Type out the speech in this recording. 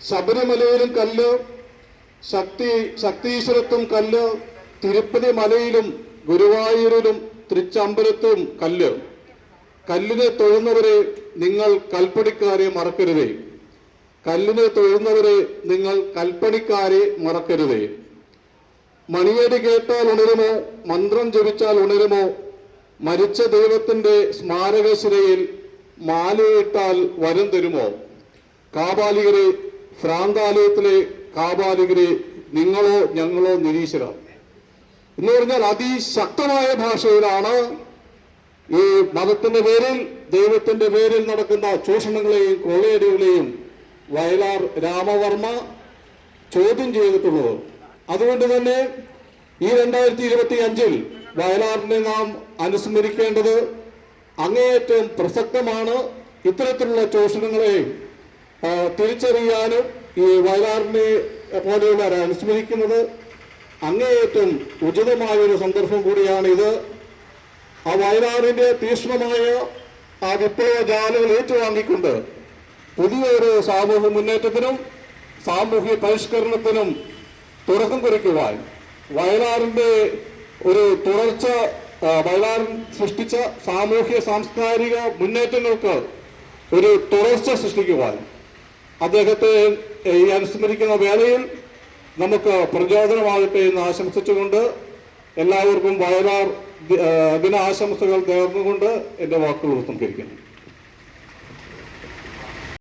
ശബരിമലയിലും കല്ല് ശക്തി ശക്തീശ്വരത്തും കല്ല് തിരുപ്പതി മലയിലും ഗുരുവായൂരിലും തൃച്ചമ്പലത്തും കല്ല്. കല്ലിനെ തൊഴുന്നവരെ നിങ്ങൾ കൽപ്പണിക്കാരെ മറക്കരുതേ. കല്ലിനെ തൊഴുന്നവരെ നിങ്ങൾ കൽപ്പണിക്കാരെ മറക്കരുതേ. മണിയടി കേട്ടാൽ ഉണരുമോ? മന്ത്രം ജപിച്ചാൽ ഉണരുമോ? മരിച്ച ദൈവത്തിന്റെ സ്മാരകശിലയിൽ മാലയിട്ടാൽ വരം തരുമോ? കാപാലികരെ ഭ്രാന്താലയത്തിലെ കാപാലികരെ നിങ്ങളോ ഞങ്ങളോ നിരീശ്വര എന്ന് പറഞ്ഞാൽ അതിശക്തമായ ഭാഷയിലാണ് ഈ മതത്തിന്റെ പേരിൽ ദൈവത്തിന്റെ പേരിൽ നടക്കുന്ന ചൂഷണങ്ങളെയും കൊള്ളയടികളെയും വയലാർ രാമവർമ്മ ചോദ്യം ചെയ്തിട്ടുള്ളത്. അതുകൊണ്ട് തന്നെ ഈ രണ്ടായിരത്തി ഇരുപത്തി അഞ്ചിൽ വയലാറിനെ നാം അനുസ്മരിക്കേണ്ടത് അങ്ങേയറ്റം പ്രസക്തമാണ്. ഇത്തരത്തിലുള്ള ചൂഷണങ്ങളെ തിരിച്ചറിയാനും ഈ വയലാറിനെ പോലെയുള്ളവരെ അനുസ്മരിക്കുന്നത് അങ്ങേയറ്റം ഉചിതമായ ഒരു സന്ദർഭം കൂടിയാണിത്. ആ വയലാറിന്റെ തീക്ഷ്ണമായ ആ വിപ്ലവ ജാലകൾ ഏറ്റുവാങ്ങിക്കൊണ്ട് പുതിയൊരു സാമൂഹ്യ മുന്നേറ്റത്തിനും സാമൂഹ്യ പരിഷ്കരണത്തിനും തുടക്കം കുറിക്കുവാൻ വയലാറിന്റെ ഒരു തുടർച്ച വയലാർ സൃഷ്ടിച്ച സാമൂഹ്യ സാംസ്കാരിക മുന്നേറ്റങ്ങൾക്ക് ഒരു തുടർച്ച സൃഷ്ടിക്കുവാൻ അദ്ദേഹത്തെ ഈ അനുസ്മരിക്കുന്ന വേളയിൽ നമുക്ക് പ്രചോദനമാകട്ടെ എന്ന് ആശംസിച്ചുകൊണ്ട് എല്ലാവർക്കും വയലാർ ദിനാശംസകൾ നേർന്നുകൊണ്ട് എന്റെ വാക്കുകൾ ഉപസംഹരിക്കുന്നു